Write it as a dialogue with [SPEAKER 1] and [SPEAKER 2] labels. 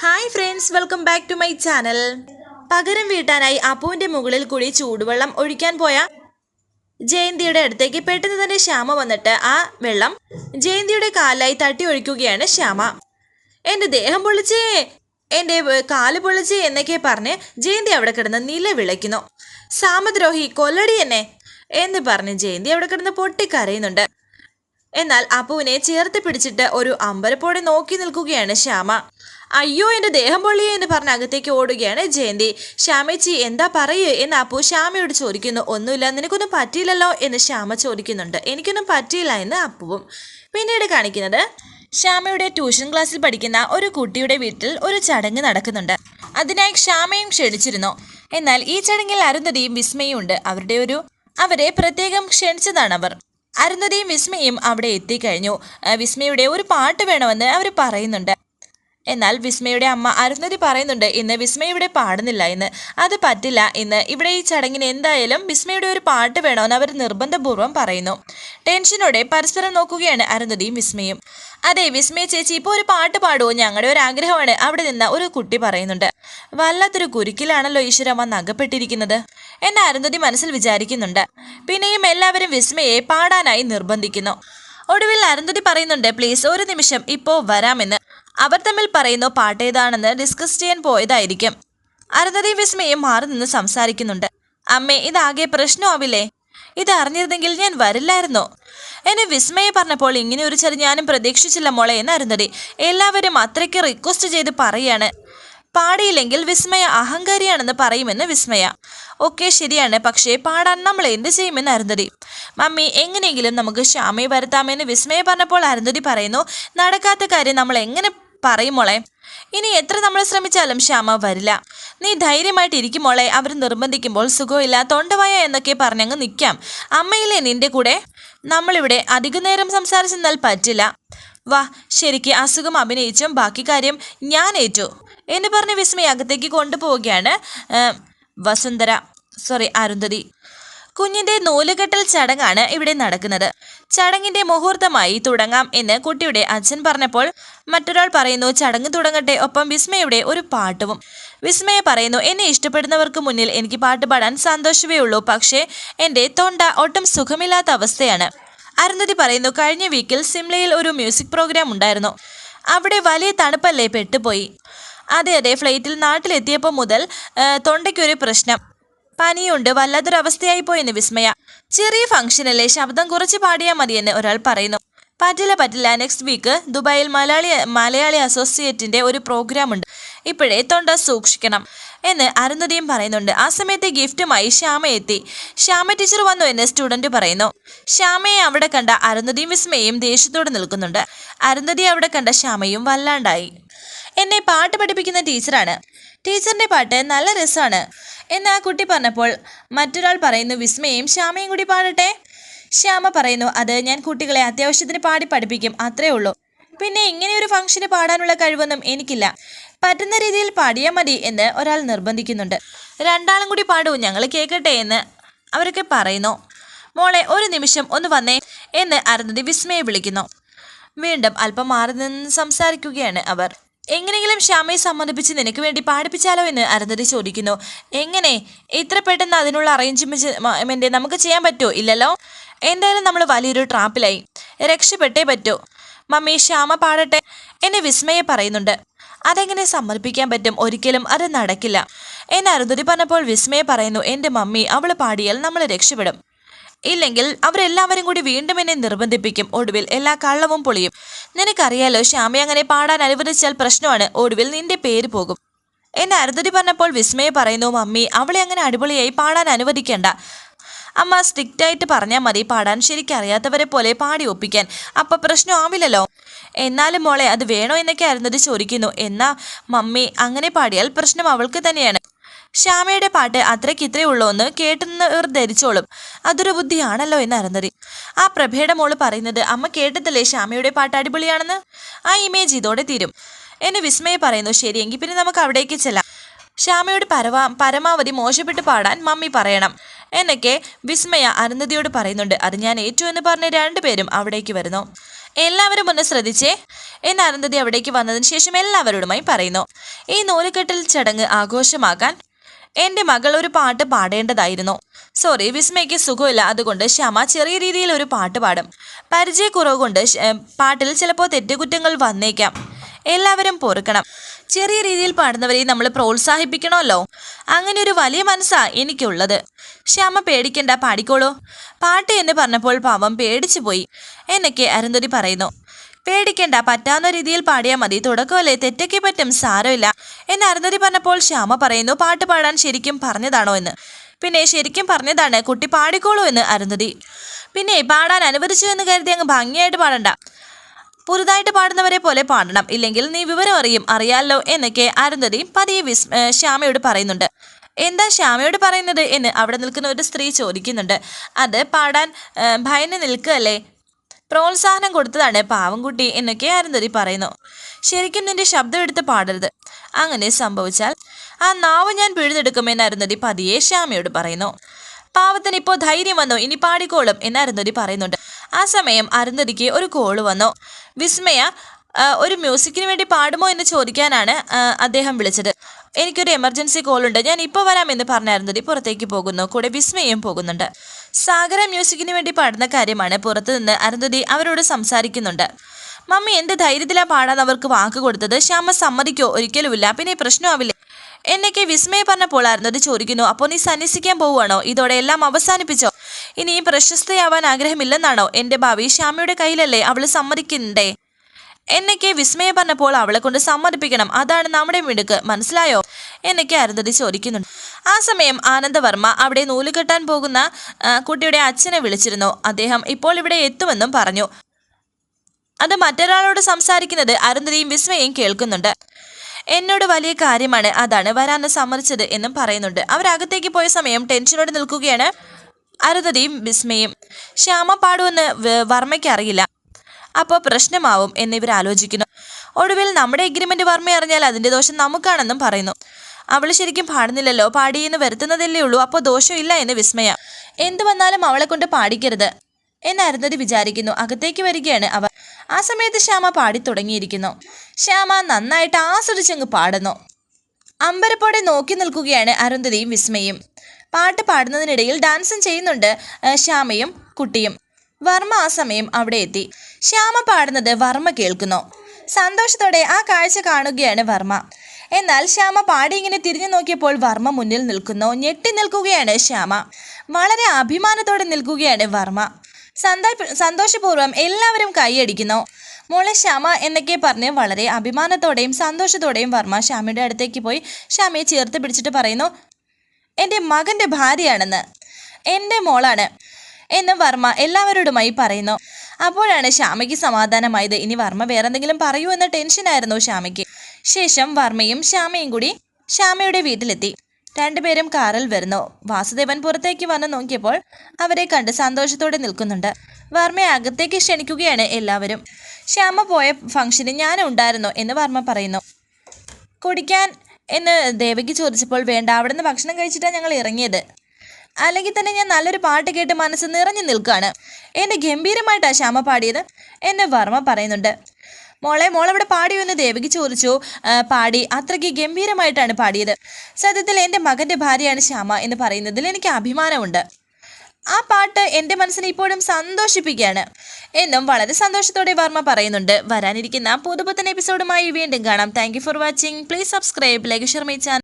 [SPEAKER 1] Hi friends welcome back to my channel പകരം വീട്ടാനായി അപ്പുവിന്റെ മുകളിൽ കൂടി ചൂടുവെള്ളം ഒഴിക്കാൻ പോയ. ജയന്തിയുടെ അടുത്തേക്ക് പെട്ടെന്ന് തന്നെ ശ്യാമ വന്നിട്ട് ആ വെള്ളം ജയന്തിയുടെ കാലായി തട്ടി ഒഴിക്കുകയാണ് ശ്യാമ. എന്റെ ദേഹം പൊളിച്ചേ എന്റെ കാൽ പൊളിച്ചേ എന്നൊക്കെ പറഞ്ഞ് ജയന്തി അവിടെ കിടന്ന് നില വിളയ്ക്കുന്നു സാമദ്രോഹി കൊല്ലടി എന്നെ എന്ന് പറഞ്ഞ് ജയന്തി അവിടെ കിടന്ന് പൊട്ടിക്കരയുന്നുണ്ട്. എന്നാൽ അപ്പുവിനെ ചേർത്ത് പിടിച്ചിട്ട് ഒരു അമ്പരപ്പോടെ നോക്കി നിൽക്കുകയാണ് ശ്യാമ. അയ്യോ എന്റെ ദേഹം പൊള്ളിയേ എന്ന് പറഞ്ഞ് അകത്തേക്ക് ഓടുകയാണ് ജയന്തി. ശ്യാമേച്ചി എന്താ പറയൂ? എന്ന് അപ്പു ശ്യാമയോട് ചോദിക്കുന്നു. ഒന്നുമില്ല നിനക്കൊന്നും പറ്റിയില്ലല്ലോ? എന്ന് ശ്യാമ ചോദിക്കുന്നുണ്ട്. എനിക്കൊന്നും പറ്റിയില്ല എന്ന് അപ്പുവും പിന്നീട് കാണിക്കുന്നത് ശ്യാമയുടെ ട്യൂഷൻ ക്ലാസ്സിൽ പഠിക്കുന്ന ഒരു കുട്ടിയുടെ വീട്ടിൽ ഒരു ചടങ്ങ് നടക്കുന്നുണ്ട്. അതിനായി ശ്യാമയും ക്ഷണിച്ചിരുന്നു. എന്നാൽ ഈ ചടങ്ങിൽ അരുന്ധതിയും വിസ്മയും ഉണ്ട്. അവരുടെ ഒരു അവരെ പ്രത്യേകം ക്ഷണിച്ചതാണ് അവർ. അരുന്ധതിയും വിസ്മയും അവിടെ എത്തിക്കഴിഞ്ഞു. വിസ്മയുടെ ഒരു പാട്ട് വേണമെന്ന് അവർ പറയുന്നുണ്ട്. എന്നാൽ വിസ്മയുടെ അമ്മ അരുന്ധതി പറയുന്നുണ്ട് ഇന്ന് വിസ്മയ ഇവിടെ പാടുന്നില്ല. എന്ന് അത് പറ്റില്ല. ഇന്ന് ഇവിടെ ഈ ചടങ്ങിന് എന്തായാലും വിസ്മയുടെ ഒരു പാട്ട് വേണമെന്ന് അവർ നിർബന്ധപൂർവം പറയുന്നു. ടെൻഷനോടെ പരസ്പരം നോക്കുകയാണ് അരുന്ധതിയും വിസ്മയും. അതെ വിസ്മയ ചേച്ചി ഇപ്പോൾ ഒരു പാട്ട് പാടുമോ ഞങ്ങളുടെ ഒരു ആഗ്രഹമാണ്. അവിടെ നിന്ന് ഒരു കുട്ടി പറയുന്നുണ്ട് വല്ലാത്തൊരു കുരുക്കിലാണല്ലോ ഈശ്വരമ്മ നഗപ്പെട്ടിരിക്കുന്നത് എന്ന് അരുന്ധതി മനസ്സിൽ വിചാരിക്കുന്നുണ്ട്. പിന്നെയും എല്ലാവരും വിസ്മയെ പാടാനായി നിർബന്ധിക്കുന്നു. ഒടുവിൽ അരുന്ധതി പറയുന്നുണ്ട് പ്ലീസ് ഒരു നിമിഷം ഇപ്പോൾ വരാമെന്ന്. അവർ തമ്മിൽ പറയുന്ന പാട്ട് ഏതാണെന്ന് ഡിസ്കസ് ചെയ്യാൻ പോയതായിരിക്കും. അരുന്ധതി വിസ്മയും മാറി നിന്ന് സംസാരിക്കുന്നുണ്ട്. അമ്മേ ഇതാകെ പ്രശ്നമാവില്ലേ? ഇത് അറിഞ്ഞിരുന്നെങ്കിൽ ഞാൻ വരില്ലായിരുന്നോ? എന്നെ വിസ്മയെ പറഞ്ഞപ്പോൾ ഇങ്ങനെ ഒരു ചെറിയ ഞാനും പ്രതീക്ഷിച്ചില്ല മോളെ എന്ന് അരുന്ധതി എല്ലാവരും അത്രയ്ക്ക് റിക്വസ്റ്റ് ചെയ്ത് പറയാണ്. പാടിയില്ലെങ്കിൽ വിസ്മയ അഹങ്കാരിയാണെന്ന് പറയുമെന്ന് വിസ്മയ. ഓക്കെ ശരിയാണ്. പക്ഷേ പാടാൻ നമ്മൾ എന്ത് ചെയ്യുമെന്ന് അരുന്ധതി. മമ്മി എങ്ങനെയെങ്കിലും നമുക്ക് ശ്യാമയെ വരുത്താമെന്ന് വിസ്മയ പറഞ്ഞപ്പോൾ അരുന്ധതി പറയുന്നു നടക്കാത്ത കാര്യം നമ്മൾ എങ്ങനെ പറയും മോളെ ഇനി എത്ര നമ്മൾ ശ്രമിച്ചാലും ശ്യാമ വരില്ല. നീ ധൈര്യമായിട്ട് ഇരിക്കും മോളെ. അവർ നിർബന്ധിക്കുമ്പോൾ സുഖമില്ല. തൊണ്ടവായ എന്നൊക്കെ പറഞ്ഞങ്ങ് നിൽക്കാം അമ്മയില്ലേ നിന്റെ കൂടെ? നമ്മളിവിടെ അധികനേരം സംസാരിച്ചെന്നാൽ പറ്റില്ല. വാ ശരിക്ക് അസുഖം അഭിനയിച്ചും ബാക്കി കാര്യം ഞാൻ ഏറ്റു. എന്ന് പറഞ്ഞ് വിസ്മയ അകത്തേക്ക് കൊണ്ടുപോവുകയാണ് വസുന്ധര. സോറി അരുന്ധതി. കുഞ്ഞിന്റെ നൂലുകെട്ടൽ ചടങ്ങാണ് ഇവിടെ നടക്കുന്നത്. ചടങ്ങിന്റെ മുഹൂർത്തമായി തുടങ്ങാം എന്ന് കുട്ടിയുടെ അച്ഛൻ പറഞ്ഞപ്പോൾ മറ്റൊരാൾ പറയുന്നു ചടങ്ങ് തുടങ്ങട്ടെ ഒപ്പം വിസ്മയുടെ ഒരു പാട്ടും. വിസ്മയ പറയുന്നു എന്നെ ഇഷ്ടപ്പെടുന്നവർക്ക് മുന്നിൽ എനിക്ക് പാട്ട് പാടാൻ സന്തോഷമേ ഉള്ളൂ പക്ഷേ എന്റെ തൊണ്ട ഒട്ടും സുഖമില്ലാത്ത അവസ്ഥയാണ്. അരുന്ധതി പറയുന്നു കഴിഞ്ഞ വീക്കിൽ സിംലയിൽ ഒരു മ്യൂസിക് പ്രോഗ്രാം ഉണ്ടായിരുന്നു. അവിടെ വലിയ തണുപ്പല്ലേ പെട്ടുപോയി? അതെ അതെ ഫ്ലൈറ്റിൽ നാട്ടിലെത്തിയപ്പോൾ മുതൽ തൊണ്ടയ്ക്കൊരു പ്രശ്നം. പനിയുണ്ട് വല്ലാത്തൊരവസ്ഥയായി പോയെന്ന് വിസ്മയ. ചെറിയ ഫംഗ്ഷനല്ലേ ശബ്ദം കുറച്ച് പാടിയാൽ മതിയെന്ന് ഒരാൾ പറയുന്നു. പറ്റില്ല പറ്റില്ല. നെക്സ്റ്റ് വീക്ക് ദുബായിൽ മലയാളി മലയാളി അസോസിയേറ്റിന്റെ ഒരു പ്രോഗ്രാം ഉണ്ട് ഇപ്പോഴേ തൊണ്ട സൂക്ഷിക്കണം എന്ന് അരുന്ധതിയും പറയുന്നുണ്ട്. ആ സമയത്ത് ഗിഫ്റ്റുമായി ശ്യാമ എത്തി. ശ്യാമ ടീച്ചർ വന്നു എന്ന് സ്റ്റുഡന്റ് പറയുന്നു. ശ്യാമയെ അവിടെ കണ്ട അരുന്ധതിയും വിസ്മയും ദേഷ്യത്തോടെ നിൽക്കുന്നുണ്ട്. അരുന്ധതി അവിടെ കണ്ട ശ്യാമയും വല്ലാണ്ടായി. എന്നെ പാട്ട് പഠിപ്പിക്കുന്ന ടീച്ചറാണ്. ടീച്ചറിന്റെ പാട്ട് നല്ല രസമാണ്. എന്ന് ആ കുട്ടി പറഞ്ഞപ്പോൾ മറ്റൊരാൾ പറയുന്നു വിസ്മയും ശ്യാമയും കൂടി പാടട്ടെ? ശ്യാമ പറയുന്നു അത് ഞാൻ കുട്ടികളെ അത്യാവശ്യത്തിന് പാടി പഠിപ്പിക്കും അത്രേ ഉള്ളൂ. പിന്നെ ഇങ്ങനെ ഒരു ഫംഗ്ഷന് പാടാനുള്ള കഴിവൊന്നും എനിക്കില്ല. പറ്റുന്ന രീതിയിൽ പാടിയാൽ മതി എന്ന് ഒരാൾ നിർബന്ധിക്കുന്നുണ്ട്. രണ്ടാളും കൂടി പാടൂ ഞങ്ങൾ കേൾക്കട്ടെ എന്ന് അവരൊക്കെ പറയുന്നു. മോളെ ഒരു നിമിഷം ഒന്ന് വന്നേ എന്ന് അരുന്ധതി വിസ്മയെ വിളിക്കുന്നു. വീണ്ടും അല്പം മാറി നിന്ന് സംസാരിക്കുകയാണ് അവർ. എങ്ങനെയെങ്കിലും ശ്യാമയെ സമ്മതിപ്പിച്ച് നിനക്ക് വേണ്ടി പാടിപ്പിച്ചാലോ എന്ന് അരുന്ധതി ചോദിക്കുന്നു. എങ്ങനെ? ഇത്ര പെട്ടെന്ന് അതിനുള്ള അറേഞ്ച്മെന്റ് നമുക്ക് ചെയ്യാൻ പറ്റുമോ ഇല്ലല്ലോ. എന്തായാലും നമ്മൾ വലിയൊരു ട്രാപ്പിലായി രക്ഷപ്പെട്ടേ പറ്റൂ. മമ്മി ശ്യാമ പാടട്ടെ എന്നെ വിസ്മയെ പറയുന്നുണ്ട്. അതെങ്ങനെ സമർപ്പിക്കാൻ പറ്റും? ഒരിക്കലും അത് നടക്കില്ല. എന്നെ അരുന്ധതി പറഞ്ഞപ്പോൾ വിസ്മയെ പറയുന്നു എന്റെ മമ്മി അവൾ പാടിയാൽ നമ്മൾ രക്ഷപ്പെടും. ഇല്ലെങ്കിൽ അവരെല്ലാവരും കൂടി വീണ്ടും എന്നെ നിർബന്ധിപ്പിക്കും. ഒടുവിൽ എല്ലാ കള്ളവും പൊളിയും. നിനക്കറിയാലോ ശ്യാമി അങ്ങനെ പാടാൻ അനുവദിച്ചാൽ പ്രശ്നമാണ്. ഒടുവിൽ നിന്റെ പേര് പോകും. എന്നെ അരുതടി പറഞ്ഞപ്പോൾ വിസ്മയ പറയുന്നു മമ്മി അവളെ അങ്ങനെ അടിപൊളിയായി പാടാൻ അനുവദിക്കേണ്ട. അമ്മ സ്ട്രിക്റ്റ് ആയിട്ട് പറഞ്ഞാൽ മതി പാടാൻ ശരിക്കറിയാത്തവരെ പോലെ പാടി ഒപ്പിക്കാൻ. അപ്പൊ പ്രശ്നം ആവില്ലല്ലോ. എന്നാലും മോളെ അത് വേണോ എന്നൊക്കെ അരുന്നത് ചോദിക്കുന്നു. എന്നാ മമ്മി അങ്ങനെ പാടിയാൽ പ്രശ്നം അവൾക്ക് തന്നെയാണ്. ശ്യാമയുടെ പാട്ട് അത്രയ്ക്ക് ഇത്രേ ഉള്ളൂ എന്ന് കേട്ടുന്നവർ ധരിച്ചോളും. അതൊരു ബുദ്ധിയാണല്ലോ എന്ന് അരുന്ധതി. ആ പ്രഭയുടെ മോൾ പറയുന്നത് അമ്മ കേട്ടതല്ലേ ശ്യാമയുടെ പാട്ട് അടിപൊളിയാണെന്ന്? ആ ഇമേജ് ഇതോടെ തീരും. എന്നെ വിസ്മയ പറയുന്നു. ശരിയെങ്കിൽ പിന്നെ നമുക്ക് അവിടേക്ക് ചെല്ലാം. ശ്യാമയോട് പരവാ പരമാവധി മോശപ്പെട്ട് പാടാൻ മമ്മി പറയണം. എന്നൊക്കെ വിസ്മയ അരുന്ധതിയോട് പറയുന്നുണ്ട്. അത് ഞാൻ ഏറ്റവും എന്ന് പറഞ്ഞ രണ്ടുപേരും അവിടേക്ക് വരുന്നു. എല്ലാവരും ഒന്ന് ശ്രദ്ധിച്ചേ. എന്ന് അരുന്ധതി അവിടേക്ക് വന്നതിന് ശേഷം എല്ലാവരോടുമായി പറയുന്നു. ഈ നൂലുകെട്ടൽ ചടങ്ങ് ആഘോഷമാക്കാൻ എന്റെ മകൾ ഒരു പാട്ട് പാടേണ്ടതായിരുന്നു. സോറി വിസ്മയ്ക്ക് സുഖമില്ല. അതുകൊണ്ട് ശ്യാമ ചെറിയ രീതിയിൽ ഒരു പാട്ട് പാടും. പരിചയക്കുറവ് കൊണ്ട് പാട്ടിൽ ചിലപ്പോൾ തെറ്റുകുറ്റങ്ങൾ വന്നേക്കാം. എല്ലാവരും പൊറുക്കണം. ചെറിയ രീതിയിൽ പാടുന്നവരെ നമ്മൾ പ്രോത്സാഹിപ്പിക്കണമല്ലോ. അങ്ങനെ ഒരു വലിയ മനസ്സാ എനിക്കുള്ളത്. ശ്യാമ പേടിക്കണ്ട പാടിക്കോളൂ. പാട്ട് എന്ന് പറഞ്ഞപ്പോൾ പാവം പേടിച്ചു പോയി എന്നൊക്കെ അരുന്ധതി പറയുന്നു. പേടിക്കണ്ട പറ്റാവുന്ന രീതിയിൽ പാടിയാൽ മതി. തുടക്കമല്ലേ? തെറ്റൊക്കെ പറ്റും. സാരമില്ല. എന്ന് അരുന്നതി പറഞ്ഞപ്പോൾ ശ്യാമ പറയുന്നു പാട്ട് പാടാൻ ശരിക്കും പറഞ്ഞതാണോ എന്ന്? പിന്നെ ശരിക്കും പറഞ്ഞതാണ്. കുട്ടി പാടിക്കോളൂ എന്ന് അരുന്നതി പിന്നെ പാടാൻ അനുവദിച്ചു എന്ന് കരുതി അങ്ങ് ഭംഗിയായിട്ട് പാടണ്ട. പുതുതായിട്ട് പാടുന്നവരെ പോലെ പാടണം. ഇല്ലെങ്കിൽ നീ വിവരം അറിയും അറിയാലോ എന്നൊക്കെ അരുന്ധതി പതിയെ വിസ് ശ്യാമയോട് പറയുന്നുണ്ട്. എന്താ ശ്യാമയോട് പറയുന്നത്? എന്ന് അവിടെ നിൽക്കുന്ന ഒരു സ്ത്രീ ചോദിക്കുന്നുണ്ട്. അത് പാടാൻ ഭയന്ന് നിൽക്കുകയല്ലേ? പ്രോത്സാഹനം കൊടുത്തതാണ് പാവംകുട്ടി എന്നൊക്കെ അരുന്ധതി പറയുന്നു. ശരിക്കും നിന്റെ ശബ്ദം എടുത്ത് പാടരുത്. അങ്ങനെ സംഭവിച്ചാൽ ആ നാവ് ഞാൻ പിഴുതെടുക്കുമെന്ന് അരുന്ധതി പതിയെ ശ്യാമയോട് പറയുന്നു. പാവത്തിന് ഇപ്പോൾ ധൈര്യം വന്നു ഇനി പാടിക്കോളും എന്ന് അരുന്ധതി പറയുന്നുണ്ട്. ആ സമയം അരുന്ധതിക്ക് ഒരു കോൾ വന്നു. വിസ്മയ ഒരു മ്യൂസിക്കിന് വേണ്ടി പാടുമോ എന്ന് ചോദിക്കാനാണ് അദ്ദേഹം വിളിച്ചത്. എനിക്കൊരു എമർജൻസി കോൾ ഉണ്ട്. ഞാൻ ഇപ്പോൾ വരാമെന്ന് പറഞ്ഞ അരുന്ധതി പുറത്തേക്ക് പോകുന്നു. കൂടെ വിസ്മയും പോകുന്നുണ്ട്. സാഗര മ്യൂസിക്കിന് വേണ്ടി പാടുന്ന കാര്യമാണ് പുറത്തു നിന്ന് അരുന്ധതി അവരോട് സംസാരിക്കുന്നുണ്ട്. മമ്മി എന്ത് ധൈര്യത്തിലാണ് പാടാൻ അവർക്ക് വാക്ക് കൊടുത്തത്? ശ്യാമ സമ്മതിക്കോ? ഒരിക്കലുമില്ല. പിന്നെ പ്രശ്നമാവില്ല എന്നൊക്കെ വിസ്മയ പറഞ്ഞപ്പോൾ അരുന്ധതി ചോദിക്കുന്നു. അപ്പോൾ നീ സന്യസിക്കാൻ പോവുകയാണോ? ഇതോടെ എല്ലാം അവസാനിപ്പിച്ചോ? ഇനി പ്രശസ്തയാവാൻ ആഗ്രഹമില്ലെന്നാണോ? എന്റെ ഭാവി ശ്യാമയുടെ കയ്യിലല്ലേ അവൾ സമ്മതിക്കണ്ടേ എന്നൊക്കെ വിസ്മയ പറഞ്ഞപ്പോൾ അവളെ കൊണ്ട് സമ്മതിപ്പിക്കണം. അതാണ് നമ്മുടെ മിടുക്ക്. മനസ്സിലായോ? എന്നൊക്കെ അരുന്ധതി ചോദിക്കുന്നുണ്ട്. ആ സമയം ആനന്ദവർമ്മ അവിടെ നൂൽ കെട്ടാൻ പോകുന്ന കുട്ടിയുടെ അച്ഛനെ വിളിച്ചിരുന്നു. അദ്ദേഹം ഇപ്പോൾ ഇവിടെ എത്തുമെന്നും പറഞ്ഞു. അത് മറ്റൊരാളോട് സംസാരിക്കുന്നത് അരുന്ധതിയും വിസ്മയും കേൾക്കുന്നുണ്ട്. എന്നോട് വലിയ കാര്യമാണ്. അതാണ് വരാന്ന് സമ്മതിച്ചത് എന്നും പറയുന്നുണ്ട്. അവരകത്തേക്ക് പോയ സമയം ടെൻഷനോട് നിൽക്കുകയാണ് അരുന്ധതിയും വിസ്മയും. ശ്യാമ പാടുമെന്ന് വർമ്മയ്ക്ക് അറിയില്ല. അപ്പോൾ പ്രശ്നമാവും എന്നിവർ ആലോചിക്കുന്നു. ഒടുവിൽ നമ്മുടെ എഗ്രിമെന്റ് വർമ്മ അറിഞ്ഞാൽ അതിന്റെ ദോഷം നമുക്കാണെന്നും പറയുന്നു. അവൾ ശരിക്കും പാടുന്നില്ലല്ലോ. പാടിയെന്ന് വരുത്തുന്നതല്ലേ ഉള്ളൂ. അപ്പോൾ ദോഷമില്ല എന്ന് വിസ്മയ. എന്തു വന്നാലും അവളെ കൊണ്ട് പാടിക്കരുത് എന്ന് അരുന്ധതി വിചാരിക്കുന്നു. അകത്തേക്ക് വരികയാണ് അവർ. ആ സമയത്ത് ശ്യാമ പാടി തുടങ്ങിയിരിക്കുന്നു. ശ്യാമ നന്നായിട്ട് ആസ്വദിച്ചങ്ങ് പാടുന്നു. അമ്പരപ്പോടെ നോക്കി നിൽക്കുകയാണ് അരുന്ധതിയും വിസ്മയും. പാട്ട് പാടുന്നതിനിടയിൽ ഡാൻസും ചെയ്യുന്നുണ്ട് ശ്യാമയും കുട്ടിയും. വർമ്മ ആ സമയം അവിടെ എത്തി. ശ്യാമ പാടുന്നത് വർമ്മ കേൾക്കുന്നു. സന്തോഷത്തോടെ ആ കാഴ്ച കാണുകയാണ് വർമ്മ. എന്നാൽ ശ്യാമ പാടി ഇങ്ങനെ തിരിഞ്ഞു നോക്കിയപ്പോൾ വർമ്മ മുന്നിൽ നിൽക്കുന്നു. ഞെട്ടി നിൽക്കുകയാണ് ശ്യാമ. വളരെ അഭിമാനത്തോടെ നിൽക്കുകയാണ് വർമ്മ. സന്തോ സന്തോഷപൂർവം എല്ലാവരും കൈയടിക്കുന്നു. മോളെ ശ്യാമ എന്നൊക്കെ പറഞ്ഞ് വളരെ അഭിമാനത്തോടെയും സന്തോഷത്തോടെയും വർമ്മ ശ്യാമയുടെ അടുത്തേക്ക് പോയി ശ്യാമയെ ചേർത്ത് പിടിച്ചിട്ട് പറയുന്നു എന്റെ മകന്റെ ഭാര്യയാണെന്ന്. എന്റെ മോളാണ് എന്ന് വർമ്മ എല്ലാവരോടുമായി പറയുന്നു. അപ്പോഴാണ് ശ്യാമയ്ക്ക് സമാധാനമായത്. ഇനി വർമ്മ വേറെന്തെങ്കിലും പറയൂ എന്ന ടെൻഷനായിരുന്നു ശ്യാമയ്ക്ക്. ശേഷം വർമ്മയും ശ്യാമയും കൂടി ശ്യാമയുടെ വീട്ടിലെത്തി. രണ്ടുപേരും കാറിൽ വരുന്നു. വാസുദേവൻ പുറത്തേക്ക് വന്ന് നോക്കിയപ്പോൾ അവരെ കണ്ട് സന്തോഷത്തോടെ നിൽക്കുന്നുണ്ട്. വർമ്മയെ അകത്തേക്ക് ക്ഷണിക്കുകയാണ് എല്ലാവരും. ശ്യാമ പോയ ഫംഗ്ഷന് ഞാനും ഉണ്ടായിരുന്നു എന്ന് വർമ്മ പറയുന്നു. കുടിക്കാൻ എന്ന് ദേവകി ചോദിച്ചപ്പോൾ വേണ്ട അവിടെ നിന്ന് ഭക്ഷണം കഴിച്ചിട്ടാണ് ഞങ്ങൾ ഇറങ്ങിയത്. അല്ലെങ്കിൽ തന്നെ ഞാൻ നല്ലൊരു പാട്ട് കേട്ട് മനസ്സ് നിറഞ്ഞു നിൽക്കുകയാണ്. എന്നെ ഗംഭീരമായിട്ടാണ് ശ്യാമ പാടിയത് എന്ന് വർമ്മ പറയുന്നുണ്ട്. മോളെ മോളവിടെ പാടിയോ എന്ന് ദേവകി ചോദിച്ചു. "ആ, പാടി. അത്രയ്ക്ക് ഗംഭീരമായിട്ടാണ് പാടിയത്. സത്യത്തിൽ എന്റെ മകന്റെ ഭാര്യയാണ് ശ്യാമ എന്ന് പറയുന്നതിൽ എനിക്ക് അഭിമാനമുണ്ട്. ആ പാട്ട് എന്റെ മനസ്സിനെ ഇപ്പോഴും സന്തോഷിപ്പിക്കുകയാണ്. എന്നും വളരെ സന്തോഷത്തോടെ വർമ്മ പറയുന്നുണ്ട്. വരാനിരിക്കുന്ന പുതുപുത്തൻ എപ്പിസോഡുമായി വീണ്ടും കാണാം. Thank for watching please subscribe like share my channel